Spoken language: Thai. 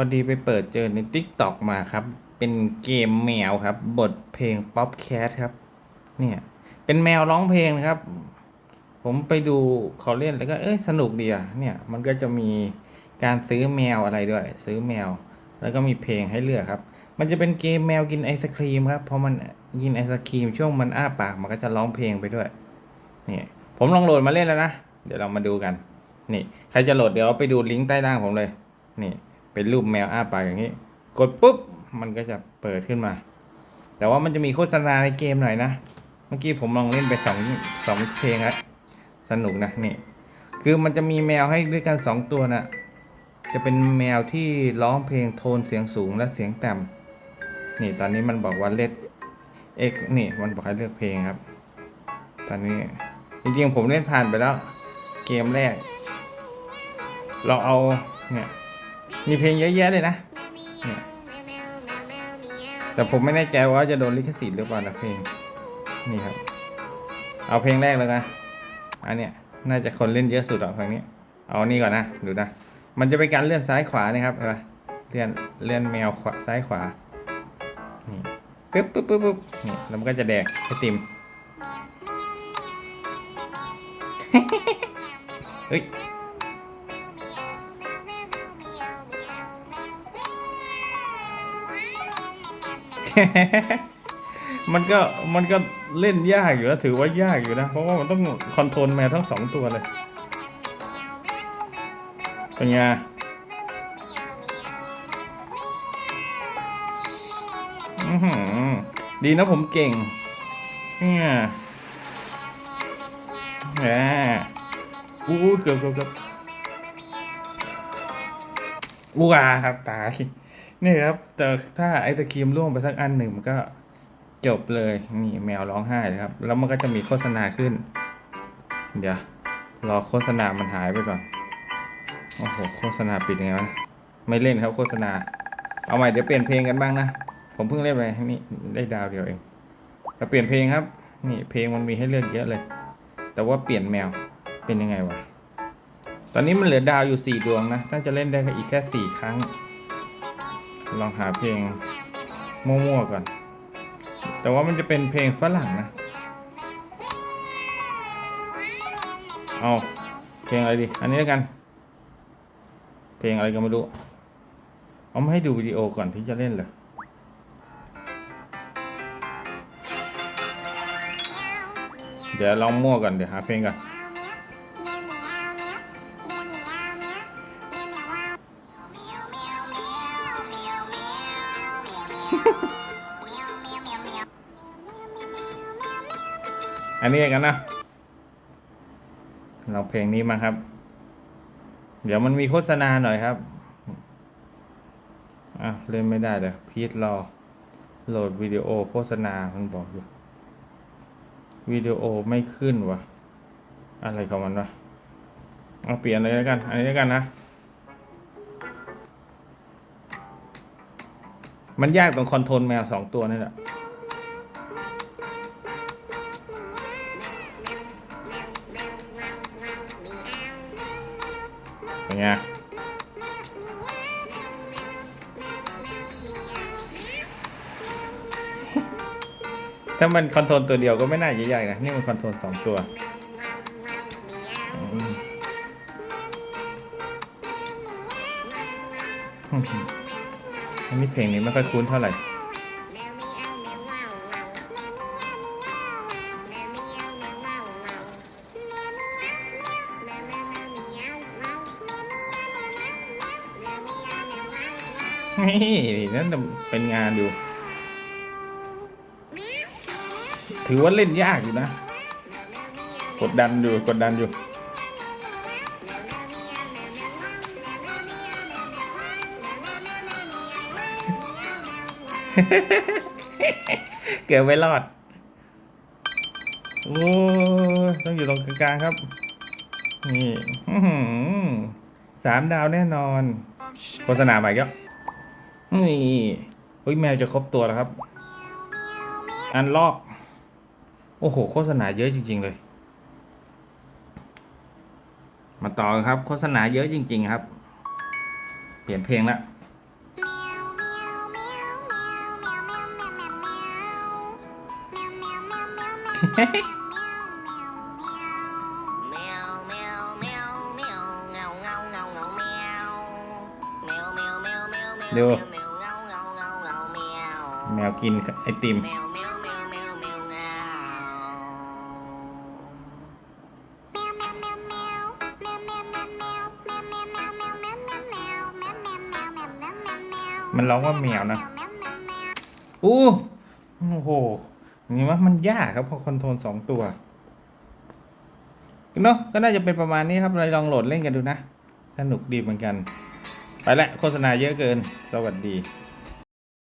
พอดีไปเปิดเจอใน t ิ k t o k มาครับ เป็นเกมแมวครับ บทเพลง Pop Cat ครับ เนี่ย เป็นแมวร้องเพลงนะครับ ผมไปดูเขาเล่นแล้วก็เอ้ยสนุกดีอะเนี่ย มันก็จะมีการซื้อแมวอะไรด้วย ซื้อแมว แล้วก็มีเพลงให้เลือกครับ มันจะเป็นเกมแมวกินไอศครีมครับ พอมันกินไอศครีมช่วงมันอ้าปากมันก็จะร้องเพลงไปด้วย นี่ผมลองโหลดมาเล่นแล้วนะ เดี๋ยวเรามาดูกัน นี่ ใครจะโหลดเดี๋ยวไปดูลิงก์ใต้ล่างผมเลย นี่ เป็นรูปแมวอ้าปากอย่างนี้ กดปุ๊บมันก็จะเปิดขึ้นมา แต่ว่ามันจะมีโฆษณาในเกมหน่อยนะ เมื่อกี้ผมลองเล่นไปสองสองเพลงแล้วสนุกนะนี่ คือมันจะมีแมวให้ด้วยกันสองตัวนะจะเป็นแมวที่ร้องเพลงโทนเสียงสูงและเสียงต่ำนี่ตอนนี้มันบอกว่าเล็ดเอ็กนี่มันบอกให้เลือกเพลงครับ ตอนนี้จริงๆผมเล่นผ่านไปแล้ว เกมแรก เราเอาเนี่ย มีเพลงเยอะแยะเลยนะเนี่ยแต่ผมไม่แน่ใจว่าจะโดนลิขสิทธิ์หรือเปล่านะเพลง นี่ครับ เอาเพลงแรกเลยนะอันเนี้ยน่าจะคนเล่นเยอะสุดอะเพลงนี้ เอานี่ก่อนนะ ดูนะ มันจะเป็นการเลื่อนซ้ายขวานะครับเห็นปะเลื่อนเลื่อนแมวขวาซ้ายขวา นี่ปึ๊บปึ๊บปึ๊บปึ๊บนี่แล้วมันก็จะแดกไอติมเฮ้ย มันก็มันก็เล่นยากอยู่นะถือว่ายากอยู่นะ เพราะว่ามันต้องคอนโทรลแมวทั้งสองตัวเลยเป็นไงอื้อหือดีนะผมเก่งเนี่ยแหมอู้เกือบเกือบเกือบอู้อาครับตาย นี่ครับ แต่ถ้าไอตะครีมร่วงไปสักอันหนึ่งมันก็จบเลย นี่แมวร้องไห้เลยครับ แล้วมันก็จะมีโฆษณาขึ้น เดี๋ยว รอโฆษณามันหายไปก่อน โอ้โห โฆษณาปิดยังไงวะ ไม่เล่นครับโฆษณา เอาใหม่เดี๋ยวเปลี่ยนเพลงกันบ้างนะ ผมเพิ่งเล่นไปนี่ได้ดาวเดียวเองเราเปลี่ยนเพลงครับ นี่เพลงมันมีให้เลือกเยอะเลย แต่ว่าเปลี่ยนแมว เป็นยังไงวะ ตอนนี้มันเหลือดาวอยู่สี่ดวงนะ น่าจะเล่นได้อีกแค่สี่ครั้ง ลองหาเพลงมั่วๆก่อน แต่ว่ามันจะเป็นเพลงฝรั่งนะ เอาเพลงอะไรดี อันนี้แล้วกัน เพลงอะไรก็ไม่รู้ เอามาให้ดูวิดีโอก่อนที่จะเล่นเลยเดี๋ยวลองมั่วก่อนเดี๋ยวหาเพลงก่อน อันนี้กันนะ เราเพลงนี้มาครับ เดี๋ยวมันมีโฆษณาหน่อยครับ อะ เล่นไม่ได้เลยพีทรอ โหลดวิดีโอโฆษณามันบอกอยู่ วิดีโอไม่ขึ้นวะอะไรของมันวะ เอาเปลี่ยนเลยแล้วกัน อันนี้แล้วกันนะ มันยากตรงคอนโทรลแมวสองตัวนี่แหละ เป็นไงถ้ามันคอนโทรลตัวเดียวก็ไม่น่าจะยากนะ นี่มันคอนโทรลสองตัว อันนี้เพลงนี้ไม่ค่อยคุ้นเท่าไหร่ นี่นั่นเป็นงานอยู่ ถือว่าเล่นยากอยู่นะ กดดันอยู่ กดดันอยู่เกือบไม่รอด โอ้ยต้องอยู่ตรงกลางครับ นี่สามดาวแน่นอน โฆษณาใหม่ก็ นี่เฮ้ยแมวจะครบตัวแล้วครับ อันลอก โอ้โห โฆษณาเยอะจริง ๆ เลย มาต่อครับ โฆษณาเยอะจริง ๆ ครับ เปลี่ยนเพลงละเดี๋ยว แมวกินไอติม มันร้องว่าแมวนะ อู้โอ้โหนี่ว่ามันยากครับพอคอนโทรลสองตัวเนาะก็น่าจะเป็นประมาณนี้ครับเราลองโหลดเล่นกันดูนะ สนุกดีเหมือนกัน ไปละโฆษณาเยอะเกิน สวัสดี